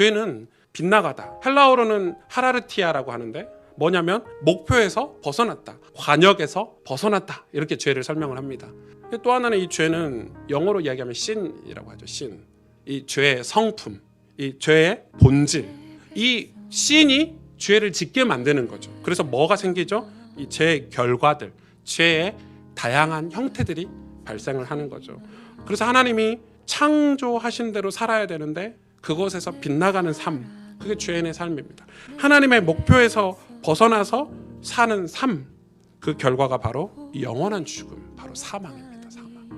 죄는 빗나가다. 헬라어로는 하라르티아라고 하는데 뭐냐면 목표에서 벗어났다. 관역에서 벗어났다. 이렇게 죄를 설명을 합니다. 또 하나는 이 죄는 영어로 이야기하면 신이라고 하죠. 신. 이 죄의 성품, 이 죄의 본질. 이 신이 죄를 짓게 만드는 거죠. 그래서 뭐가 생기죠? 이 죄의 결과들, 죄의 다양한 형태들이 발생을 하는 거죠. 그래서 하나님이 창조하신 대로 살아야 되는데 그곳에서 빗나가는 삶, 그게 죄인의 삶입니다. 하나님의 목표에서 벗어나서 사는 삶, 그 결과가 바로 영원한 죽음, 바로 사망입니다. 사망.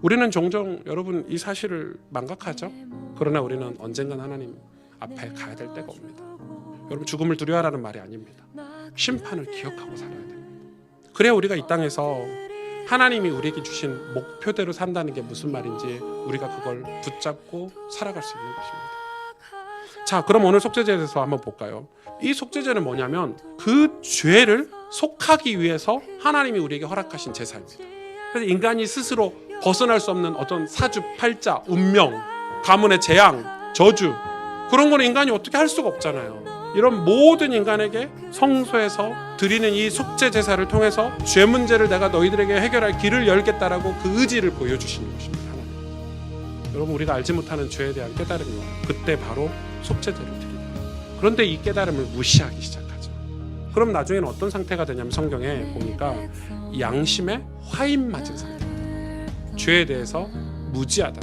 우리는 종종 여러분 이 사실을 망각하죠. 그러나 우리는 언젠간 하나님 앞에 가야 될 때가 옵니다. 여러분 죽음을 두려워하라는 말이 아닙니다. 심판을 기억하고 살아야 됩니다. 그래야 우리가 이 땅에서 하나님이 우리에게 주신 목표대로 산다는 게 무슨 말인지 우리가 그걸 붙잡고 살아갈 수 있는 것입니다. 자, 그럼 오늘 속죄제에 대해서 한번 볼까요? 이 속죄제는 뭐냐면 그 죄를 속하기 위해서 하나님이 우리에게 허락하신 제사입니다. 그래서 인간이 스스로 벗어날 수 없는 어떤 사주 팔자, 운명, 가문의 재앙, 저주 그런 거는 인간이 어떻게 할 수가 없잖아요. 이런 모든 인간에게 성소에서 드리는 이 속죄 제사를 통해서 죄 문제를 내가 너희들에게 해결할 길을 열겠다라고 그 의지를 보여주시는 것입니다. 하나님. 여러분 우리가 알지 못하는 죄에 대한 깨달음이. 그때 바로 속죄제를 드립니다. 그런데 이 깨달음을 무시하기 시작하죠. 그럼 나중에는 어떤 상태가 되냐면 성경에 보니까 양심에 화인 맞은 상태입니다. 죄에 대해서 무지하다.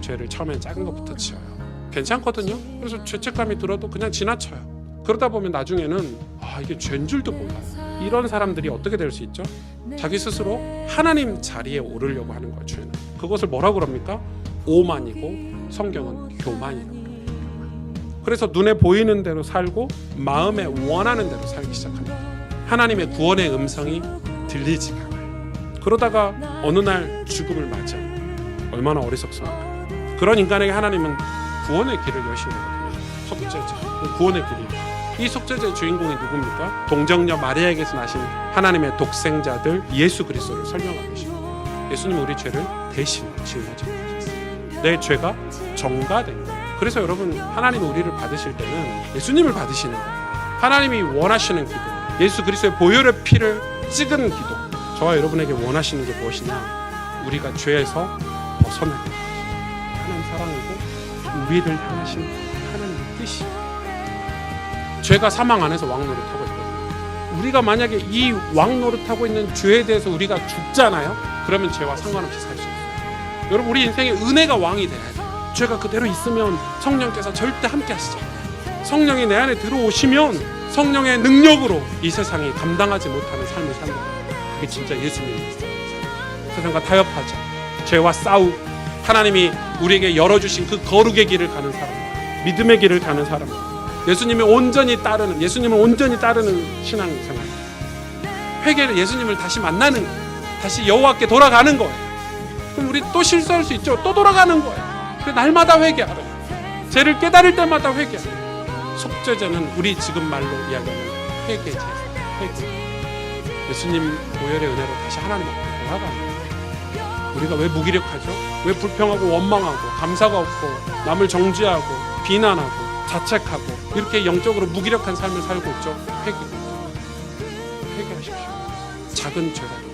죄를 처음엔 작은 것부터 지어요. 괜찮거든요. 그래서 죄책감이 들어도 그냥 지나쳐요. 그러다 보면 나중에는 아 이게 죄인 줄도 몰라요. 이런 사람들이 어떻게 될 수 있죠? 자기 스스로 하나님 자리에 오르려고 하는 거예요. 죄는. 그것을 뭐라 그럽니까? 오만이고 성경은 교만이라고. 그래서 눈에 보이는 대로 살고 마음에 원하는 대로 살기 시작합니다. 하나님의 구원의 음성이 들리지가 않아요. 그러다가 어느 날 죽음을 맞아. 얼마나 어리석습니까? 그런 인간에게 하나님은 구원의 길을 여신 거거든요. 속죄제, 그 구원의 길이. 이 속죄제의 주인공이 누굽니까? 동정녀 마리아에게서 나신 하나님의 독생자들 예수 그리스도를 설명하고 계십니다. 예수님은 우리 죄를 대신 짊어지셨어요. 내 죄가 정가된 거예요. 그래서 여러분 하나님이 우리를 받으실 때는 예수님을 받으시는 거예요. 하나님이 원하시는 기도, 예수 그리스도의 보혈의 피를 찍은 기도. 저와 여러분에게 원하시는 게 무엇이냐? 우리가 죄에서 벗어나는 것. 하나님 우리를 향하신 하나님의 뜻이. 죄가 사망 안에서 왕노릇하고 있거든요. 우리가 만약에 이 왕노릇하고 있는 죄에 대해서 우리가 죽잖아요. 그러면 죄와 상관없이 살 수 있어요. 여러분 우리 인생에 은혜가 왕이 돼야 돼요. 죄가 그대로 있으면 성령께서 절대 함께 하시죠. 성령이 내 안에 들어오시면 성령의 능력으로 이 세상이 감당하지 못하는 삶을 산다. 그게 진짜 삶이에요. 세상과 타협하자. 죄와 싸우. 하나님이 우리에게 열어주신 그 거룩의 길을 가는 사람. 믿음의 길을 가는 사람. 예수님을 온전히 따르는 예수님을 온전히 따르는 신앙생활. 회개를 예수님을 다시 만나는. 다시 여호와께 돌아가는 거예요. 그럼 우리 또 실수할 수 있죠. 또 돌아가는 거예요. 그 날마다 회개하라. 죄를 깨달을 때마다 회개하라. 속죄제는 우리 지금 말로 이야기하는 회개 제사. 회개. 예수님 보혈의 은혜로 다시 하나님 앞에 돌아가는 거예요. 우리가 왜 무기력하죠? 왜 불평하고 원망하고 감사가 없고 남을 정죄하고 비난하고 자책하고 이렇게 영적으로 무기력한 삶을 살고 있죠. 회개. 회개하십시오. 작은 죄라도